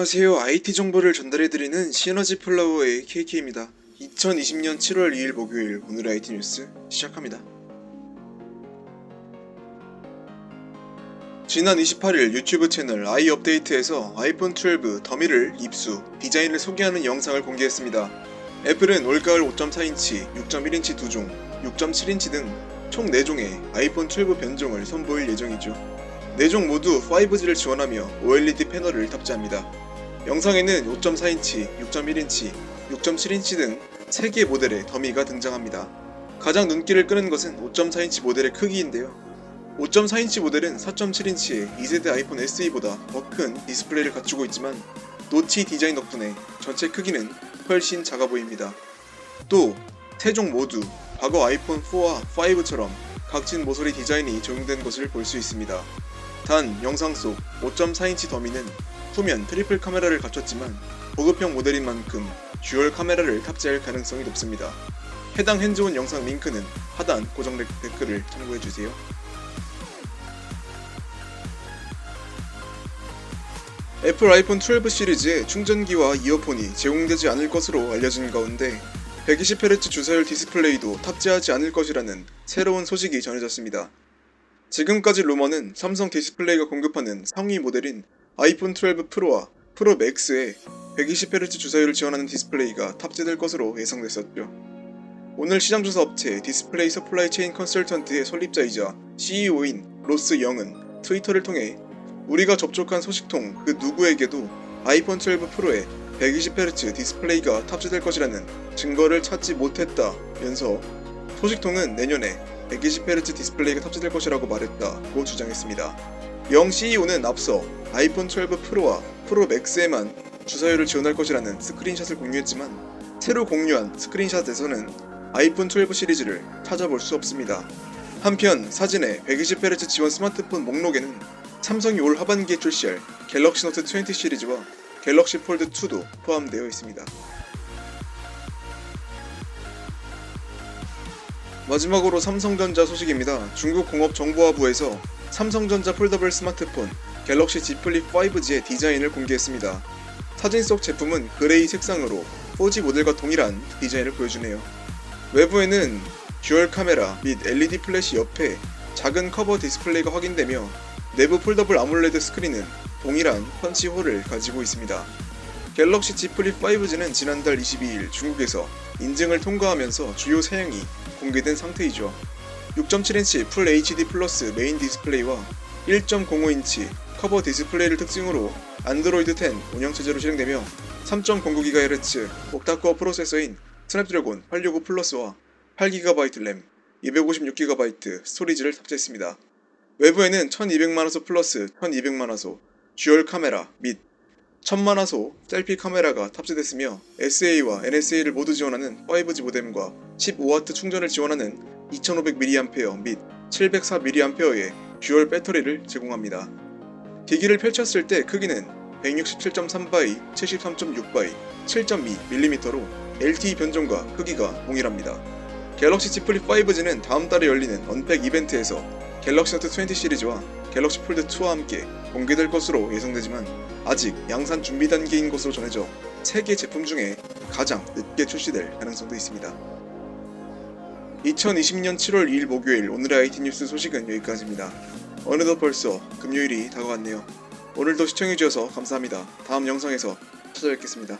안녕하세요. IT 정보를 전달해드리는 시너지 플라워의 KK입니다. 2020년 7월 2일 목요일 오늘의 IT 뉴스 시작합니다. 지난 28일 유튜브 채널 아이 업데이트에서 아이폰 12 더미를 입수, 디자인을 소개하는 영상을 공개했습니다. 애플은 올가을 5.4인치, 6.1인치 2종, 6.7인치 등 총 4종의 아이폰 12 변종을 선보일 예정이죠. 4종 모두 5G를 지원하며 OLED 패널을 탑재합니다. 영상에는 5.4인치, 6.1인치, 6.7인치 등 3개 모델의 더미가 등장합니다. 가장 눈길을 끄는 것은 5.4인치 모델의 크기인데요. 5.4인치 모델은 4.7인치의 2세대 아이폰 SE보다 더 큰 디스플레이를 갖추고 있지만 노치 디자인 덕분에 전체 크기는 훨씬 작아 보입니다. 또 세종 모두 과거 아이폰 4와 5처럼 각진 모서리 디자인이 적용된 것을 볼 수 있습니다. 단 영상 속 5.4인치 더미는 후면 트리플 카메라를 갖췄지만 보급형 모델인 만큼 듀얼 카메라를 탑재할 가능성이 높습니다. 해당 핸즈온 영상 링크는 하단 고정 댓- 댓글을 참고해주세요. 애플 아이폰 12 시리즈에 충전기와 이어폰이 제공되지 않을 것으로 알려진 가운데 120Hz 주사율 디스플레이도 탑재하지 않을 것이라는 새로운 소식이 전해졌습니다. 지금까지 루머는 삼성 디스플레이가 공급하는 상위 모델인 아이폰 12 프로와 프로 맥스에 120Hz 주사율을 지원하는 디스플레이가 탑재될 것으로 예상됐었죠. 오늘 시장조사 업체 디스플레이 서플라이 체인 컨설턴트의 설립자이자 CEO인 로스 영은 트위터를 통해 우리가 접촉한 소식통 그 누구에게도 아이폰 12 프로에 120Hz 디스플레이가 탑재될 것이라는 증거를 찾지 못했다면서 소식통은 내년에 120Hz 디스플레이가 탑재될 것이라고 말했다고 주장했습니다. 영 CEO는 앞서 아이폰 12 프로와 프로 맥스에만 주사율을 지원할 것이라는 스크린샷을 공유했지만 새로 공유한 스크린샷에서는 아이폰 12 시리즈를 찾아볼 수 없습니다. 한편 사진의 120Hz 지원 스마트폰 목록에는 삼성이 올 하반기에 출시할 갤럭시 노트 20 시리즈와 갤럭시 폴드 2도 포함되어 있습니다. 마지막으로 삼성전자 소식입니다. 중국 공업정보화부에서 삼성전자 폴더블 스마트폰 갤럭시 Z 플립 5G의 디자인을 공개했습니다. 사진 속 제품은 그레이 색상으로 4G 모델과 동일한 디자인을 보여주네요. 외부에는 듀얼 카메라 및 LED 플래시 옆에 작은 커버 디스플레이가 확인되며 내부 폴더블 아몰레드 스크린은 동일한 펀치 홀을 가지고 있습니다. 갤럭시 Z 플립 5G는 지난달 22일 중국에서 인증을 통과하면서 주요 사양이 공개된 상태이죠. 6.7인치 풀 HD 플러스 메인 디스플레이와 1.05인치 커버 디스플레이를 특징으로 안드로이드 10 운영체제로 실행되며 3.09GHz 옥타코어 프로세서인 스냅드래곤 865 플러스와 8GB 램, 256GB 스토리지를 탑재했습니다. 외부에는 1200만화소 플러스 1200만화소 듀얼 카메라 및 1000만화소 셀피 카메라가 탑재됐으며 SA와 NSA를 모두 지원하는 5G 모뎀과 15W 충전을 지원하는 2500mAh 및 704mAh의 듀얼 배터리를 제공합니다. 기기를 펼쳤을 때 크기는 167.3x 73.6x 7.2mm로 LTE 변종과 크기가 동일합니다. 갤럭시 Z 플립 5G는 다음 달에 열리는 언팩 이벤트에서 갤럭시 노트 20 시리즈와 갤럭시 폴드 2와 함께 공개될 것으로 예상되지만 아직 양산 준비 단계인 것으로 전해져 세개 제품 중에 가장 늦게 출시될 가능성도 있습니다. 2020년 7월 2일 목요일 오늘의 IT 뉴스 소식은 여기까지입니다. 어느덧 벌써 금요일이 다가왔네요. 오늘도 시청해주셔서 감사합니다. 다음 영상에서 찾아뵙겠습니다.